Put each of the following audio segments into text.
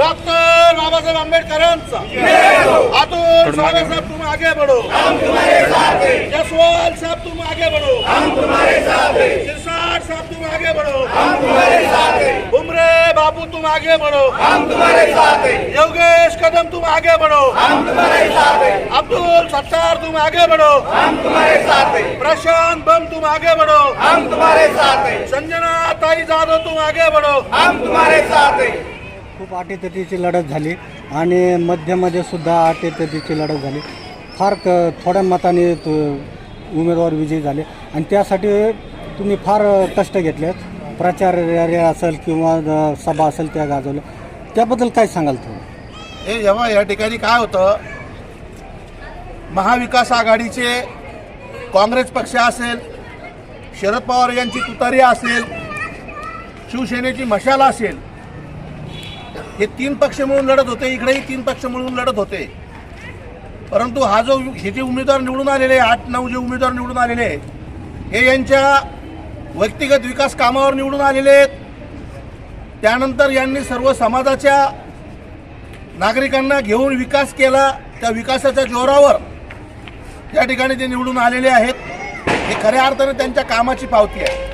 Doctor Babasaheb आंबेडकरांचा. अतुल सावे साहब तुम आगे बढ़ो. जसवाल साहब तुम आगे बढ़ो. सिरसाट साहब तुम आगे बढ़ो. बुमरे बाबू तुम आगे बढ़ो. योगेश कदम तुम आगे बढ़ो. अब्दुल सत्तार तुम आगे बढ़ो. प्रशांत बम तुम आगे बढ़ो. संजना ताई जाधव तुम आगे बढ़ो. खूप अटीतटीची लढत झाली आणि मध्यमध्ये सुद्धा अटीतटीची लढत झाली. फार क थोड्या मताने तो उमेदवार विजयी झाले. आणि त्यासाठी तुम्ही फार कष्ट घेतलेत. प्रचार रॅली असेल किंवा सभा असेल त्या गाजवल्या. त्याबद्दल काय सांगाल तुम्ही? हे जेव्हा या ठिकाणी काय होतं महाविकास आघाडीचे काँग्रेस पक्ष असेल शरद पवार यांची तुतारी असेल शिवसेनेची मशाल असेल हे तीन पक्ष मिळून लढत होते इकडेही तीन पक्ष मिळून लढत होते. परंतु हा जो हे जे उमेदवार निवडून आलेले आठ नऊ जे उमेदवार निवडून आलेले हे यांच्या व्यक्तिगत विकास कामावर निवडून आलेले आहेत. त्यानंतर यांनी सर्व समाजाच्या नागरिकांना घेऊन विकास केला. त्या विकासाच्या जोरावर त्या ठिकाणी ते निवडून आलेले आहेत हे खऱ्या अर्थाने त्यांच्या कामाची पावती आहे.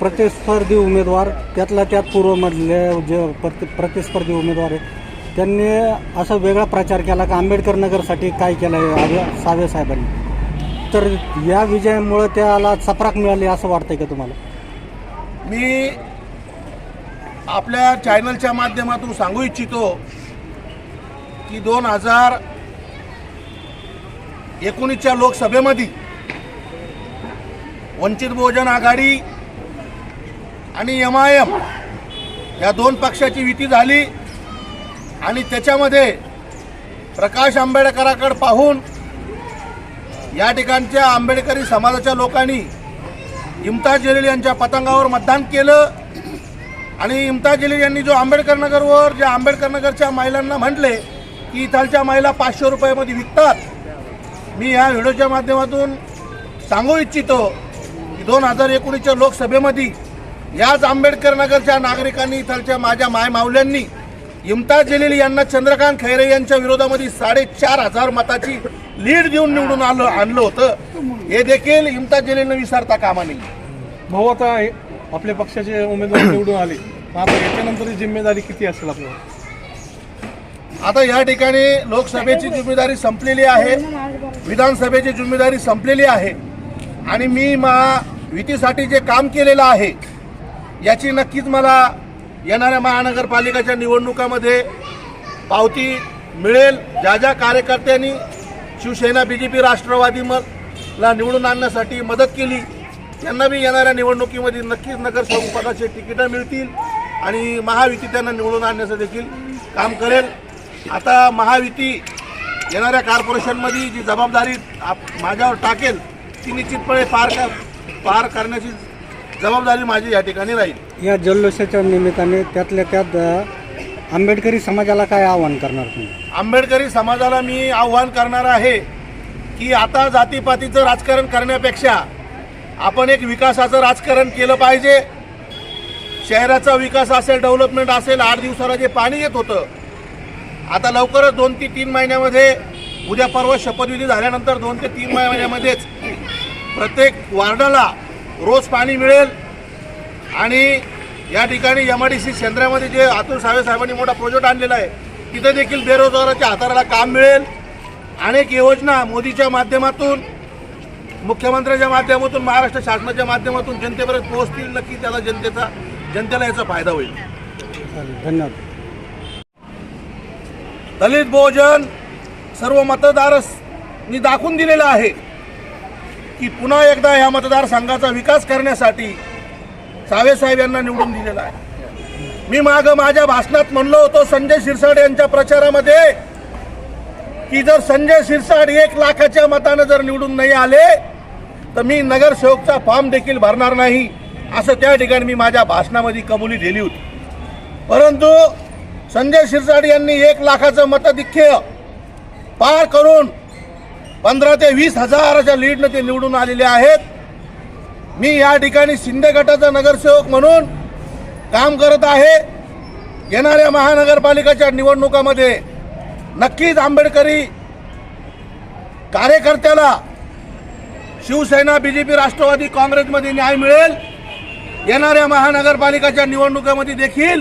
प्रतिस्पर्धी उमेदवार त्यातल्या त्यात पूर्वमधले जे प्रति प्रतिस्पर्धी उमेदवार आहेत त्यांनी असा वेगळा प्रचार केला का आंबेडकर नगरसाठी काय केलं आहे सावे साहेबांनी? तर या विजयामुळं त्याला चपराक मिळाली असं वाटतंय का तुम्हाला? मी आपल्या चॅनलच्या माध्यमातून सांगू इच्छितो की दोन हजार एकोणीसच्या लोकसभेमध्ये वंचित बहुजन आघाडी आणि एम आय एम या दोन पक्षाची युती झाली. आणि त्याच्यामध्ये प्रकाश आंबेडकराकडे पाहून या ठिकाणच्या आंबेडकरी समाजाच्या लोकांनी इम्ताज जलील यांच्या पतंगावर मतदान केलं. आणि इम्ताज जलील यांनी जो आंबेडकर नगरवर ज्या आंबेडकर नगरच्या महिलांना म्हटले की इथालच्या महिला पाचशे रुपयामध्ये विकतात. मी या व्हिडिओच्या माध्यमातून सांगू इच्छितो की दोन हजार एकोणीसच्या लोकसभेमध्ये याच आंबेडकर नगरच्या नागरिकांनी इथालच्या माझ्या माय मावल्यांनी इम्ताज जलील यांना चंद्रकांत खैरे यांच्या विरोधामध्ये साडेचार हजार मताची लीड देऊन निवडून आलं आणलं होतं. हे देखील इम्ताज जलीलनं विसरता कामा नये. भाऊ आता आपल्या पक्षाचे उमेदवार निवडून आले. आता याच्यानंतर जिम्मेदारी किती असेल आपल्याला? आता या ठिकाणी लोकसभेची जिम्मेदारी संपलेली आहे. विधानसभेची जिम्मेदारी संपलेली आहे. आणि मी मा युतीसाठी जे काम केलेलं आहे याची नक्कीच मला येणाऱ्या महानगरपालिकेच्या निवडणुकामध्ये पावती मिळेल. ज्या ज्या कार्यकर्त्यांनी Shiv Sena B J P Rashtrawadi ला निवडून आणण्यासाठी मदत केली त्यांना बी येणाऱ्या निवडणुकीमध्ये नक्कीच नगरसेवक तिकिटं तिकीटं मिळतील आणि महायुती त्यांना निवडून आणण्याचं देखील काम करेल. आता महायुती येणाऱ्या कॉर्पोरेशनमध्ये जी जबाबदारी आप माझ्यावर टाकेल ती निश्चितपणे पार कर पार करण्याची जबाबदारी माझी या ठिकाणी राहील. या जल्लोषाच्या निमित्ताने त्यातल्या त्यात अ, आंबेडकरी समाजाला काय आवाहन करणार तुम्ही? आंबेडकरी समाजाला मी आव्हान करणार आहे की आता जातीपातीचं राजकारण करण्यापेक्षा आपण एक विकासाचं राजकारण केलं पाहिजे. शहराचा विकास असेल डेव्हलपमेंट असेल आठ दिवसाला जे पाणी येत होतं आता लवकरच दोन ते तीन महिन्यामध्ये उद्या परवा शपथविधी झाल्यानंतर दोन ते तीन महिन्यामध्येच प्रत्येक वार्डाला रोज पाणी मिळेल. आणि या ठिकाणी एम आय डी सी केंद्रामध्ये जे अतुल सावे साहेबांनी मोठा प्रोजेक्ट आणलेला आहे तिथे देखील बेरोजगाराच्या हाताला काम मिळेल. अनेक योजना मोदीच्या माध्यमातून मुख्यमंत्र्यांच्या माध्यमातून महाराष्ट्र शासनाच्या माध्यमातून जनतेपर्यंत पोहोचतील नक्की त्याला जनतेचा जनतेला याचा फायदा होईल. धन्यवाद. दलित बहुजन सर्व मतदारांनी दाखवून दिलेलं आहे. की पुन्हा एकदा ह्या मतदारसंघाचा विकास करण्यासाठी सावेसाहेब यांना निवडून दिलेला आहे. मी माग माझ्या भाषणात म्हणलो होतो संजय शिरसाट यांच्या प्रचारामध्ये की जर संजय शिरसाट एक लाखाच्या मतानं जर निवडून नाही आले तर मी नगरसेवकचा फॉर्म देखील भरणार नाही असं त्या ठिकाणी मी माझ्या भाषणामध्ये कबुली दिली होती. परंतु संजय शिरसाट यांनी एक लाखाचं मतधिक्य पार करून पंधरा ते वीस हजाराच्या लीडनं ते निवडून आलेले आहेत. मी या ठिकाणी शिंदे गटाचा नगरसेवक म्हणून काम करत आहे. येणाऱ्या महानगरपालिकेच्या निवडणुकामध्ये नक्कीच आंबेडकरी कार्यकर्त्याला Shiv Sena B J P Rashtrawadi काँग्रेसमध्ये न्याय मिळेल. येणाऱ्या महानगरपालिकेच्या निवडणुकामध्ये देखील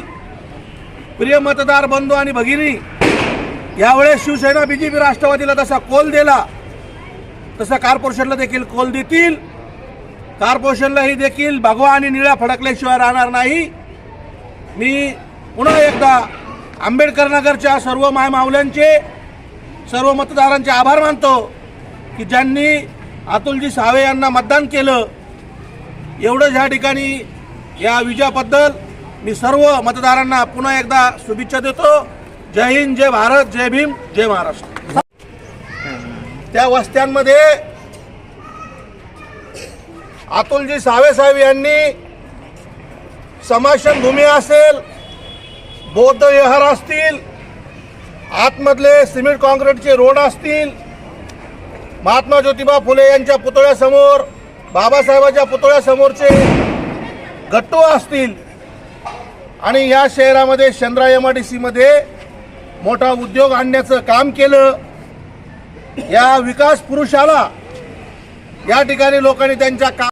प्रिय मतदार बंधू आणि भगिनी यावेळेस शिवसेना बी जे पी राष्ट्रवादीला तसा कोल दिला. तसं कॉर्पोरेशनला देखील कोल देतील. कॉर्पोरेशनलाही देखील भगवा आणि निळ्या फडकल्याशिवाय राहणार नाही. मी पुन्हा एकदा आंबेडकर नगरच्या सर्व मायमावल्यांचे सर्व मतदारांचे आभार मानतो की ज्यांनी अतुलजी सावे यांना मतदान केलं. एवढंच ह्या ठिकाणी या विजयाबद्दल मी सर्व मतदारांना पुन्हा एकदा शुभेच्छा देतो. जय हिंद जय भारत जय भीम जय महाराष्ट्र. त्या वस्त्यांमध्ये अतुलजी सावेसाहेब यांनी समाशन भूमी असेल बौद्ध विहार असतील आतमधले सिमेंट कॉन्क्रीटचे रोड असतील महात्मा ज्योतिबा फुले यांच्या पुतळ्यासमोर बाबासाहेबांच्या पुतळ्यासमोरचे गट्टू असतील. आणि या शहरामध्ये चंद्रा एम आय डी सीमध्ये मोठा उद्योग आणण्याचं काम केलं. या विकास पुरुषाला या ठिकाणी लोकांनी त्यांच्या का